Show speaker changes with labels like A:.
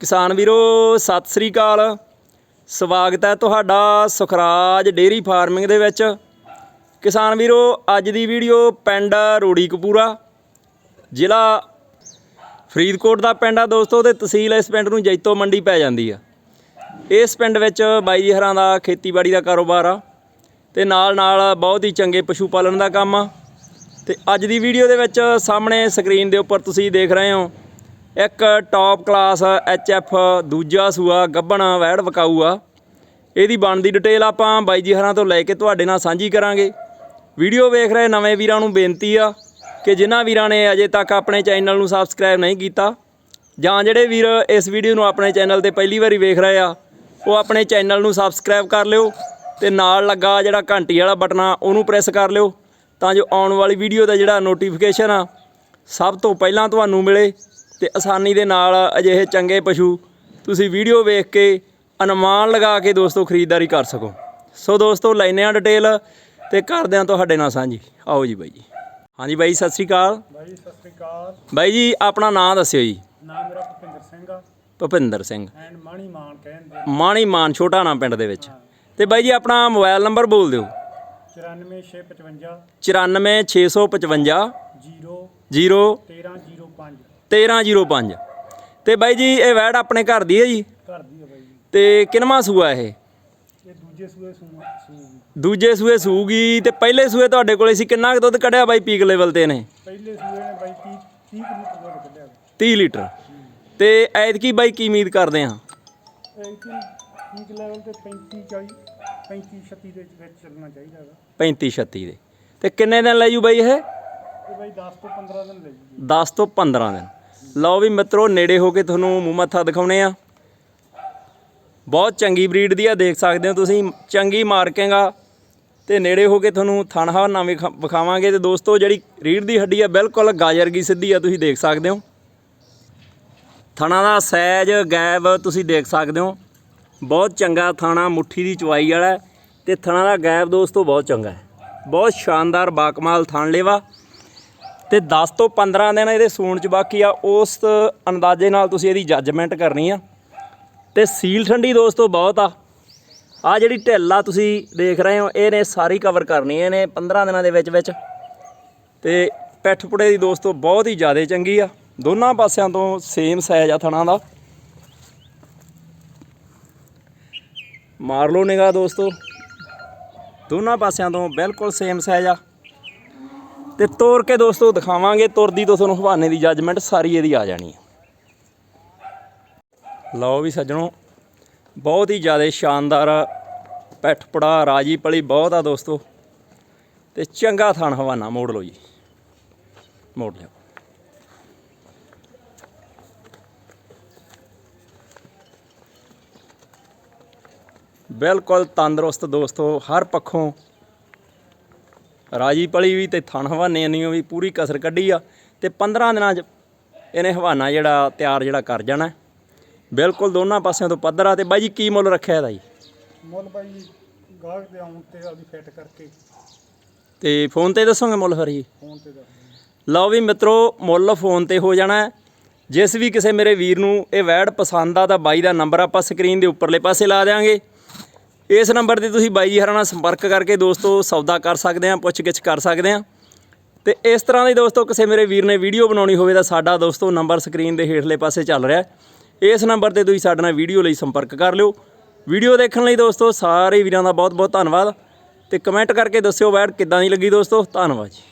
A: ਕਿਸਾਨ ਵੀਰੋ, ਸਤਿ ਸ੍ਰੀ ਅਕਾਲ। ਸਵਾਗਤ ਹੈ ਤੁਹਾਡਾ ਸੁਖਰਾਜ ਡੇਰੀ ਫਾਰਮਿੰਗ ਦੇ ਵਿੱਚ। ਕਿਸਾਨ ਵੀਰੋ, ਅੱਜ ਦੀ ਵੀਡੀਓ ਪਿੰਡ ਰੋੜੀ ਕਪੂਰਾ ਜ਼ਿਲ੍ਹਾ ਫਰੀਦਕੋਟ ਦਾ ਪਿੰਡ ਆ। ਦੋਸਤੋ ਤੇ ਤਹਿਸੀਲ ਇਸ ਪਿੰਡ ਨੂੰ ਜੈਤੋ ਮੰਡੀ ਪੈ ਜਾਂਦੀ ਆ। ਇਸ ਪਿੰਡ ਵਿੱਚ ਬਾਈ ਜੀ ਹਰਾਂ ਦਾ ਖੇਤੀਬਾੜੀ ਦਾ ਕਾਰੋਬਾਰ ਆ ਤੇ ਨਾਲ ਨਾਲ ਬਹੁਤ ਹੀ ਚੰਗੇ ਪਸ਼ੂ ਪਾਲਣ ਦਾ ਕੰਮ ਆ। ਤੇ ਅੱਜ ਦੀ ਵੀਡੀਓ ਦੇ ਵਿੱਚ ਸਾਹਮਣੇ ਸਕਰੀਨ ਦੇ ਉੱਪਰ ਤੁਸੀਂ ਦੇਖ ਰਹੇ ਹੋ ਇੱਕ ਟੌਪ ਕਲਾਸ ਐਫ ਦੂਜਾ ਸੂਆ, ਗੱਬਣ, ਵੈੜ ਵਕਾਊ ਆ ਇਹਦੀ ਬਣਦੀ ਡਿਟੇਲ ਆਪਾਂ ਬਾਈ ਜੀ ਹਰਾਂ ਤੋਂ ਲੈ ਕੇ ਤੁਹਾਡੇ ਨਾਲ ਸਾਂਝੀ ਕਰਾਂਗੇ। ਵੀਡੀਓ ਵੇਖ ਰਹੇ ਨਵੇਂ ਵੀਰਾਂ ਨੂੰ ਬੇਨਤੀ ਆ ਕਿ ਜਿਨ੍ਹਾਂ ਵੀਰਾਂ ਨੇ ਅਜੇ ਤੱਕ ਆਪਣੇ ਚੈਨਲ ਨੂੰ ਸਬਸਕ੍ਰਾਈਬ ਨਹੀਂ ਕੀਤਾ, ਜਾਂ ਜਿਹੜੇ ਵੀਰ ਇਸ ਵੀਡੀਓ ਨੂੰ ਆਪਣੇ ਚੈਨਲ ਤੇ ਪਹਿਲੀ ਵਾਰੀ ਵੇਖ ਰਹੇ ਆ, ਉਹ ਆਪਣੇ ਚੈਨਲ ਨੂੰ ਸਬਸਕ੍ਰਾਈਬ ਕਰ ਲਿਓ ਤੇ ਨਾਲ ਲੱਗਾ ਜਿਹੜਾ ਘੰਟੀ ਵਾਲਾ ਬਟਨ ਆ, ਉਹਨੂੰ ਪ੍ਰੈਸ ਕਰ ਲਿਓ ਤਾਂ ਜੋ ਆਉਣ ਵਾਲੀ ਵੀਡੀਓ ਦਾ ਜਿਹੜਾ ਨੋਟੀਫਿਕੇਸ਼ਨ ਆ, ਸਭ ਤੋਂ ਪਹਿਲਾਂ ਤੁਹਾਨੂੰ ਮਿਲੇ। ਤੇ ਆਸਾਨੀ ਦੇ ਨਾਲ ਅਜਿਹੇ ਚੰਗੇ ਪਸ਼ੂ ਤੁਸੀਂ ਵੀਡੀਓ ਵੇਖ ਕੇ ਅਨੁਮਾਨ ਲਗਾ ਕੇ ਦੋਸਤੋ ਖਰੀਦਦਾਰੀ ਕਰ ਸਕੋ। ਸੋ ਦੋਸਤੋ ਲੈਨੇ ਆ ਡਿਟੇਲ ਤੇ ਕਰਦੇ ਆ ਤੁਹਾਡੇ ਨਾਲ ਸਾਂਝੀ। ਆਓ ਜੀ ਬਾਈ ਜੀ। ਹਾਂਜੀ ਬਾਈ ਸਤਿ ਸ੍ਰੀ ਅਕਾਲ।
B: ਭਾਈ ਸਤਿ ਸ੍ਰੀ ਅਕਾਲ।
A: ਬਾਈ ਜੀ ਆਪਣਾ ਨਾਮ ਦੱਸਿਓ ਜੀ।
B: ਨਾਮ ਮੇਰਾ ਭੁਪਿੰਦਰ ਸਿੰਘ ਆ।
A: ਭੁਪਿੰਦਰ ਸਿੰਘ।
B: ਐਂਡ ਮਾਣੀ ਮਾਨ ਕਹਿੰਦੇ
A: ਮਾਣੀ ਮਾਨ ਛੋਟਾ ਨਾਮ ਪਿੰਡ ਦੇ ਵਿੱਚ। ਤੇ ਬਾਈ ਜੀ ਆਪਣਾ ਮੋਬਾਈਲ ਨੰਬਰ ਬੋਲ ਦਿਓ।
B: 94655
A: 94655
B: 0
A: 0
B: 1305
A: 1305 ਤੇ ਬਾਈ ਜੀ ਇਹ ਵੈੜ ਆਪਣੇ ਘਰ ਦੀ ਹੈ ਜੀ?
B: ਘਰ ਦੀ ਆ ਬਾਈ
A: ਤੇ ਕਿਨਵਾ ਸੂਆ ਇਹ?
B: ਇਹ ਦੂਜੇ ਸੂਏ ਸੂ ਸੂ
A: ਦੂਜੇ ਸੂਏ ਸੂਗੀ ਤੇ ਪਹਿਲੇ ਸੂਏ ਤੁਹਾਡੇ ਕੋਲੇ ਸੀ ਕਿੰਨਾ ਕੁ ਦੁੱਧ ਕੱਢਿਆ ਬਾਈ ਪੀਕ ਲੈਵਲ ਤੇ ਨੇ
B: ਪਹਿਲੇ ਸੂਏ ਨੇ ਬਾਈ 30 30 ਕਿਲੋ ਦੁੱਧ ਕੱਢਿਆ
A: 30 ਲੀਟਰ। ਤੇ ਐਤਕੀ ਬਾਈ ਕੀ ਉਮੀਦ ਕਰਦੇ ਆ?
B: ਇਹ ਕਿ ਪੀਕ ਲੈਵਲ ਤੇ 35 40 35 36 ਦੇ ਵਿੱਚ ਚੱਲਣਾ ਚਾਹੀਦਾ ਹੈਗਾ।
A: 35 36 ਦੇ। ਤੇ ਕਿੰਨੇ ਦਿਨ ਲੈ ਜੂ ਬਾਈ ਇਹ?
B: ਇਹ ਬਾਈ 10 ਤੋਂ 15 ਦਿਨ ਲੱਗੂਗੀ
A: 10 ਤੋਂ 15 ਦਿਨ। ਲਓ ਵੀ ਮਿੱਤਰੋ, ਨੇੜੇ ਹੋ ਕੇ ਤੁਹਾਨੂੰ ਮੂੰਹ ਮੱਥਾ ਦਿਖਾਉਣੇ ਆ। ਬਹੁਤ ਚੰਗੀ ਬਰੀਡ ਦੀ ਆ, ਦੇਖ ਸਕਦੇ ਹੋ ਤੁਸੀਂ, ਚੰਗੀ ਮਾਰਕਿੰਗ ਆ। ਤੇ ਨੇੜੇ ਹੋ ਕੇ ਤੁਹਾਨੂੰ ਥਣ ਹਵਾਨਾ ਵਿਖਾਵਾਂਗੇ ਤੇ ਦੋਸਤੋ, ਜਿਹੜੀ ਰੀੜ ਦੀ ਹੱਡੀ ਆ, ਬਿਲਕੁਲ ਗਾਜਰ ਕੀ ਸਿੱਧੀ ਆ, ਤੁਸੀਂ ਦੇਖ ਸਕਦੇ ਹੋ। ਥਣਾ ਦਾ ਸਾਈਜ਼ ਗੈਬ ਤੁਸੀਂ ਦੇਖ ਸਕਦੇ ਹੋ। ਬਹੁਤ ਚੰਗਾ ਥਾਣਾ, ਮੁੱਠੀ ਦੀ ਚਵਾਈ ਵਾਲਾ ਹੈ। ਤੇ ਥਣਾ ਦਾ ਗੈਬ ਦੋਸਤੋ, ਬਹੁਤ ਚੰਗਾ ਹੈ। ਬਹੁਤ ਸ਼ਾਨਦਾਰ ਬਾਕਮਾਲ ਥਣ ਲੇਵਾ ਤੇ 10 ਤੋਂ 15 ਦਿਨ ਇਹਦੇ ਸੂਣ ਚ ਬਾਕੀ ਆ, ਉਸ ਅੰਦਾਜ਼ੇ ਨਾਲ ਤੁਸੀਂ ਇਹਦੀ ਜੱਜਮੈਂਟ ਕਰਨੀ ਆ। ਤੇ ਸੀਲ ਠੰਡੀ ਦੋਸਤੋ ਬਹੁਤ ਆ। ਆ ਜਿਹੜੀ ਢਿੱਲ ਆ ਤੁਸੀਂ ਦੇਖ ਰਹੇ ਹੋ, ਇਹਨੇ ਸਾਰੀ ਕਵਰ ਕਰਨੀ ਇਹਨੇ 15 ਦਿਨਾਂ ਦੇ ਵਿੱਚ ਵਿੱਚ। ਤੇ ਪਿੱਠ ਪੁੜੇ ਦੀ ਦੋਸਤੋ ਬਹੁਤ ਹੀ ਜ਼ਿਆਦਾ ਚੰਗੀ ਆ। ਦੋਨਾਂ ਪਾਸਿਆਂ ਤੋਂ ਸੇਮ ਸਾਈਜ਼ ਆ ਥਣਾ ਦਾ। ਮਾਰ ਲਓ ਨਿਗਾਹ ਦੋਸਤੋ। ਦੋਨਾਂ ਪਾਸਿਆਂ ਤੋਂ ਬਿਲਕੁਲ ਸੇਮ ਸਾਈਜ਼ ਆ। ਤੇ ਤੋਰ ਕੇ ਦੋਸਤੋ ਦਿਖਾਵਾਂਗੇ, ਤੁਰਦੀ ਤੋਂ ਤੁਹਾਨੂੰ ਹਵਾਨੇ ਦੀ ਜੱਜਮੈਂਟ ਸਾਰੀ ਇਹਦੀ ਆ ਜਾਣੀ ਹੈ। ਲਓ ਵੀ ਸੱਜਣੋ, ਬਹੁਤ ਹੀ ਜ਼ਿਆਦਾ ਸ਼ਾਨਦਾਰ ਪੈਠ ਪੜਾ ਰਾਜੀ ਪਲੀ ਬਹੁਤ ਆ ਦੋਸਤੋ। ਤੇ ਚੰਗਾ ਥਣ ਹਵਾਨਾ, ਮੋੜ ਲਓ ਜੀ। ਮੋੜ ਲਿਓ। ਬਿਲਕੁਲ ਤੰਦਰੁਸਤ ਦੋਸਤੋ, ਹਰ ਪੱਖੋਂ ਰਾਜੀ ਪਲੀ ਵੀ ਤੇ ਥਣ ਹਵਾਨੇ ਨਹੀਂ ਵੀ ਪੂਰੀ ਕਸਰ ਕੱਢੀ ਆ ਤੇ 15 ਦਿਨਾਂ 'ਚ ਇਹਨੇ ਹਵਾਨਾ ਜਿਹੜਾ ਤਿਆਰ ਜਿਹੜਾ ਕਰ ਜਾਣਾ। ਬਿਲਕੁਲ ਦੋਨਾਂ ਪਾਸਿਆਂ ਤੋਂ ਪੱਧਰ ਆ ਤੇ ਬਾਈ ਜੀ ਕੀ ਮੁੱਲ ਰੱਖਿਆ ਇਹਦਾ ਜੀ?
B: ਮੁੱਲ ਬਾਈ ਗਾਹਕ ਦੇ ਆਉਣ ਤੇ ਆਪਦੀ ਫਿੱਟ ਕਰਕੇ।
A: ਤੇ ਫੋਨ ਤੇ ਦੱਸੋਗੇ ਮੁੱਲ ਫਿਰ ਜੀ?
B: ਫੋਨ ਤੇ ਦੱਸ
A: ਲਓ ਵੀ ਮਿੱਤਰੋ ਮੁੱਲ ਫੋਨ ਤੇ ਹੋ ਜਾਣਾ। ਜਿਸ ਵੀ ਕਿਸੇ ਮੇਰੇ ਵੀਰ ਨੂੰ ਇਹ ਵੈਡ ਪਸੰਦ ਆ ਤਾਂ ਬਾਈ ਦਾ ਨੰਬਰ ਆਪਾਂ ਸਕਰੀਨ ਦੇ ਉੱਪਰਲੇ ਪਾਸੇ ਲਾ ਦੇਵਾਂਗੇ ਇਸ ਨੰਬਰ ਤੇ ਤੁਸੀਂ ਬਾਈ ਜੀ ਹਰਾਂ ਨਾਲ ਸੰਪਰਕ ਕਰਕੇ ਦੋਸਤੋ ਸੌਦਾ ਕਰ ਸਕਦੇ ਆ ਪੁੱਛਗਿੱਛ ਕਰ ਸਕਦੇ ਆ ਤੇ ਇਸ ਤਰ੍ਹਾਂ ਦੇ ਦੋਸਤੋ ਕਿਸੇ ਮੇਰੇ ਵੀਰ ਨੇ ਵੀਡੀਓ ਬਣਾਉਣੀ ਹੋਵੇ ਤਾਂ ਸਾਡਾ ਦੋਸਤੋ ਨੰਬਰ ਸਕਰੀਨ ਦੇ ਹੇਠਲੇ ਪਾਸੇ ਚੱਲ ਰਿਹਾ ਇਸ ਨੰਬਰ ਤੇ ਤੁਸੀਂ ਸਾਡੇ ਨਾਲ ਵੀਡੀਓ ਲਈ ਸੰਪਰਕ ਕਰ ਲਿਓ। ਵੀਡੀਓ ਦੇਖਣ ਲਈ ਦੋਸਤੋ ਸਾਰੇ ਵੀਰਾਂ ਦਾ ਬਹੁਤ ਬਹੁਤ ਧੰਨਵਾਦ। ਤੇ ਕਮੈਂਟ ਕਰਕੇ ਦੱਸਿਓ ਵੈਡ ਕਿੱਦਾਂ ਦੀ ਲੱਗੀ ਦੋਸਤੋ। ਧੰਨਵਾਦ ਜੀ।